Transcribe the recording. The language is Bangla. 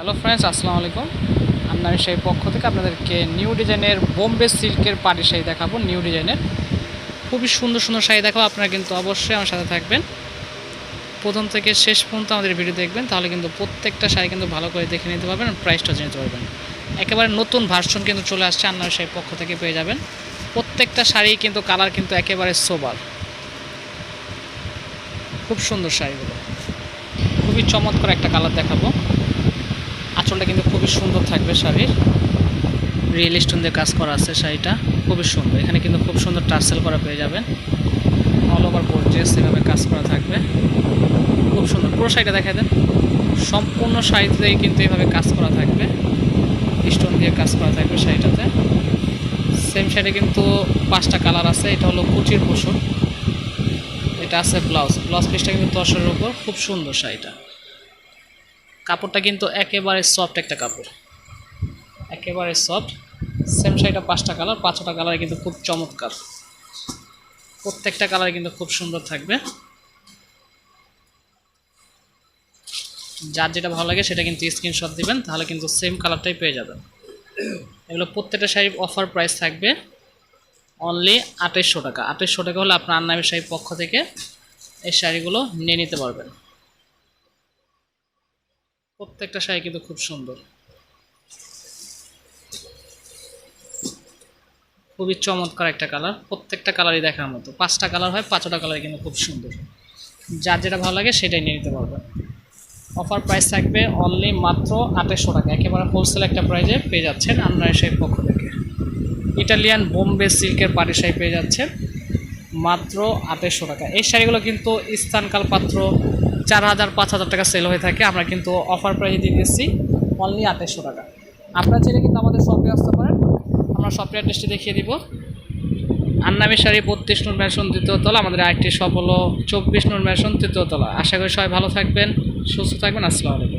হ্যালো ফ্রেন্ডস আসসালামু আলাইকুম। আমি সেই পক্ষ থেকে আপনাদেরকে নিউ ডিজাইনের বোম্বে সিল্কের পাটি শাড়ি দেখাবো নিউ ডিজাইনের খুবই সুন্দর সুন্দর শাড়ি দেখাবো, আপনারা কিন্তু অবশ্যই আমার সাথে থাকবেন। প্রথম থেকে শেষ পর্যন্ত আমাদের ভিডিও দেখবেন, তাহলে কিন্তু প্রত্যেকটা শাড়ি কিন্তু ভালো করে দেখে নিতে পারবেন প্রাইসটা জেনে নিতে পারবেন। একেবারে নতুন ভার্সন কিন্তু চলে আসছে আন্নার সেই পক্ষ থেকে পেয়ে যাবেন। প্রত্যেকটা শাড়ি কিন্তু কালার কিন্তু একেবারে সোবার খুব সুন্দর শাড়িগুলো। খুবই চমৎকার একটা কালার দেখাবো। আঁচলটা কিন্তু খুবই সুন্দর থাকবে শাড়ির। রিয়েল স্টোন দিয়ে কাজ করা আছে শাড়িটা, খুবই সুন্দর। এখানে কিন্তু খুব সুন্দর টার্সেল করা পেয়ে যাবেন। অল ওভার গোর্জেস এভাবে কাজ করা থাকবে। খুব সুন্দর। পুরো শাড়িটা দেখা দেন। সম্পূর্ণ শাড়িতেই কিন্তু এভাবে কাজ করা থাকবে। স্টোন দিয়ে কাজ করা থাকবে শাড়িটাতে। সেম শাড়ি কিন্তু পাঁচটা কালার আছে। এটা হলো কুচির পশুর এটা আছে ব্লাউজ। ব্লাউজ পিসটা কিন্তু দশের উপর। খুব সুন্দর শাড়িটা। কাপড়টা কিন্তু একেবারে সফট একটা কাপড়। একেবারে সফট সেম শাড়িটা পাঁচটা কালার পাঁচটা কালার কিন্তু খুব চমৎকার। প্রত্যেকটা কালার কিন্তু খুব সুন্দর থাকবে। যার যেটা ভালো লাগে সেটা কিন্তু স্ক্রিনশট দিবেন, তাহলে কিন্তু সেম কালারটাই পেয়ে যাবেন। এগুলো প্রত্যেকটা শাড়ির অফার প্রাইস থাকবে অনলি আঠাইশশো টাকা। আঠাইশশো টাকা হলে আপনার আন্নামি শাড়ির পক্ষ থেকে এই শাড়িগুলো নিয়ে নিতে পারবেন। প্রত্যেকটা শাড়ি কিন্তু খুব সুন্দর। খুবই চমৎকার একটা কালার, প্রত্যেকটা কালারই দেখার মতো। পাঁচটা কালার হয়, পাঁচটা কালার কিন্তু খুব সুন্দর। যার যেটা ভালো লাগে সেটাই নিয়ে নিতে পারবেন। অফার প্রাইস থাকবে অনলি মাত্র আঠাশশো টাকা। একেবারে হোলসেল একটা প্রাইজে পেয়ে যাচ্ছেন আন্নার শাড়ির পক্ষ থেকে। ইটালিয়ান বোম্বে সিল্কের পাটি শাড়ি পেয়ে যাচ্ছেন মাত্র আঠাশশো টাকা। এই শাড়িগুলো কিন্তু স্থানকাল পাত্র চার হাজার, পাঁচ হাজার টাকা সেল হয়ে থাকে। আমরা কিন্তু অফার প্রাইসে দিয়ে দিচ্ছি অনলি আঠাশশো টাকা। আপনার চাইলে কিন্তু আমাদের শপে আসতে পারেন। আমরা শপের অ্যাড্রেসটি দেখিয়ে দিব। আন্নামি শাড়ি, বত্রিশ নূর ম্যাশন তৃতীয় তলা। আমাদের আরেকটি শপ হলো চব্বিশ নূর ম্যাশন তৃতীয় তলা। আশা করি সবাই ভালো থাকবেন, সুস্থ থাকবেন। আসসালামু আলাইকুম।